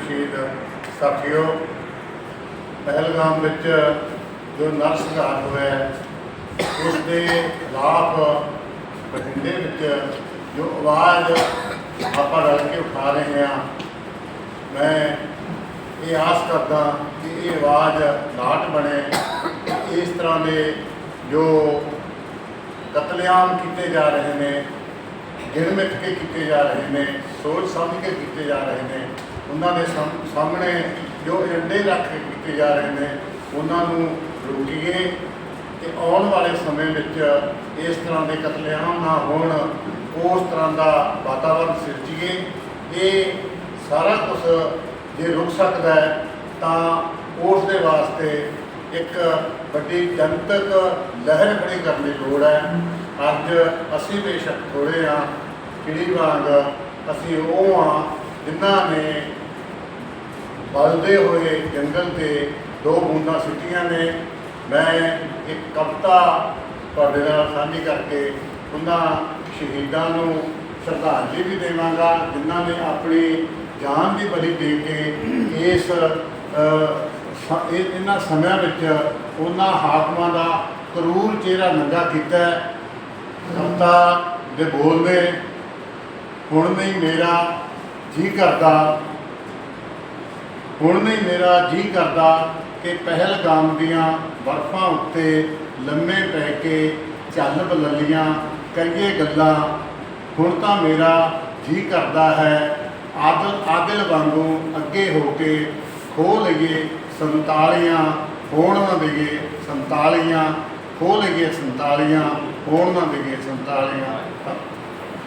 ਸ਼ਹੀਦ ਸਾਥੀਓ ਪਹਿਲਗਾਮ ਵਿੱਚ ਜੋ ਨਰਸੰਘਾਰ ਹੋਇਆ ਹੈ, ਉਸ ਦੇ ਖਿਲਾਫ ਬਠਿੰਡੇ ਵਿੱਚ ਜੋ ਆਵਾਜ਼ ਆਪਾਂ ਰਲ ਕੇ ਉਠਾ ਰਹੇ ਹਾਂ ਮੈਂ ਇਹ ਆਸ ਕਰਦਾ ਕਿ ਇਹ ਆਵਾਜ਼ ਲਾਟ ਬਣੇ ਇਸ ਤਰ੍ਹਾਂ ਦੇ ਜੋ ਕਤਲੇਆਮ ਕੀਤੇ ਜਾ ਰਹੇ ਨੇ ਗਿਣ ਮਿੱਥ ਕੇ ਕੀਤੇ ਜਾ ਰਹੇ ਨੇ ਸੋਚ ਸਮਝ ਕੇ ਕੀਤੇ ਜਾ ਰਹੇ ਨੇ ਉਹਨਾਂ ਦੇ ਸਾਹਮ- ਸਾਹਮਣੇ ਜੋ ਏਡੇ ਰੱਖ ਕੇ ਕੀਤੇ ਜਾ ਰਹੇ ਨੇ, ਉਹਨਾਂ ਨੂੰ ਰੋਕੀਏ ਤੇ ਆਉਣ ਵਾਲੇ ਸਮੇਂ ਵਿੱਚ ਇਸ ਤਰ੍ਹਾਂ ਦੇ ਕਤਲੇਆਮ ਨਾ ਹੋਣ, ਉਸ ਤਰ੍ਹਾਂ ਦਾ ਵਾਤਾਵਰਣ ਸਿਰਜੀਏ। ਇਹ ਸਾਰਾ ਕੁਝ ਜੇ ਰੁਕ ਸਕਦਾ ਹੈ, ਤਾਂ ਉਸ ਦੇ ਵਾਸਤੇ ਇੱਕ ਵੱਡੀ ਜਨਤਕ ਲਹਿਰ ਖੜੀ ਕਰਨ ਦੀ ਲੋੜ ਹੈ। ਅੱਜ ਅਸੀਂ ਬੇਸ਼ੱਕ ਥੋੜੇ ਆ ਕਿਹੜੀ ਵਾਂਗ ਅਸੀਂ ਉਹ ਆ ਜਿਨ੍ਹਾਂ ਨੇ ਬਲਦੇ ਹੋਏ ਜੰਗਲ ਤੇ ਦੋ ਬੂੰਦਾਂ ਸਿੱਟੀਆਂ ਨੇ। ਮੈਂ ਇੱਕ ਕਵਿਤਾ ਤੁਹਾਡੇ ਨਾਲ ਸਾਂਝੀ ਕਰਕੇ ਉਹਨਾਂ ਸ਼ਹੀਦਾਂ ਨੂੰ ਸ਼ਰਧਾਂਜਲੀ ਵੀ ਦੇਵਾਂਗਾ, ਜਿਨ੍ਹਾਂ ਨੇ ਆਪਣੀ ਜਾਨ ਦੀ ਬਲੀ ਦੇ ਕੇ ਇਸ ਇਹਨਾਂ ਸਮਿਆਂ ਵਿੱਚ ਉਹਨਾਂ ਹਾਕਮਾਂ ਦਾ ਕਰੂਰ ਚਿਹਰਾ ਨੰਗਾ ਕੀਤਾ। ਹੈ ਕਵਿਤਾ ਦੇ ਬੋਲ ਨੇ ਹੁਣ ਨਹੀਂ ਮੇਰਾ ਜੀ ਕਰਦਾ ਹੁਣ ਨਹੀਂ ਮੇਰਾ ਜੀ ਕਰਦਾ ਕਿ ਪਹਿਲਗਾਮ ਦੀਆਂ ਬਰਫਾਂ ਉੱਤੇ ਲੰਮੇ ਪੈ ਕੇ ਚੱਲ ਬਲੱਲੀਆਂ ਕਹੀਏ ਗੱਲਾਂ। ਹੁਣ ਤਾਂ ਮੇਰਾ ਜੀ ਕਰਦਾ ਹੈ ਆਦਲ, ਆਦਿਲ ਵਾਂਗੂ ਅੱਗੇ ਹੋ ਕੇ ਖੋ ਲਈਏ ਸੰਤਾਲੀਆਂ, ਹੋਣ ਨਾ ਦੇਈਏ ਸੰਤਾਲੀਆਂ, ਖੋ ਲਈਏ ਸੰਤਾਲੀਆਂ, ਹੋਣ ਨਾ ਦੇਈਏ ਸੰਤਾਲੀਆਂ।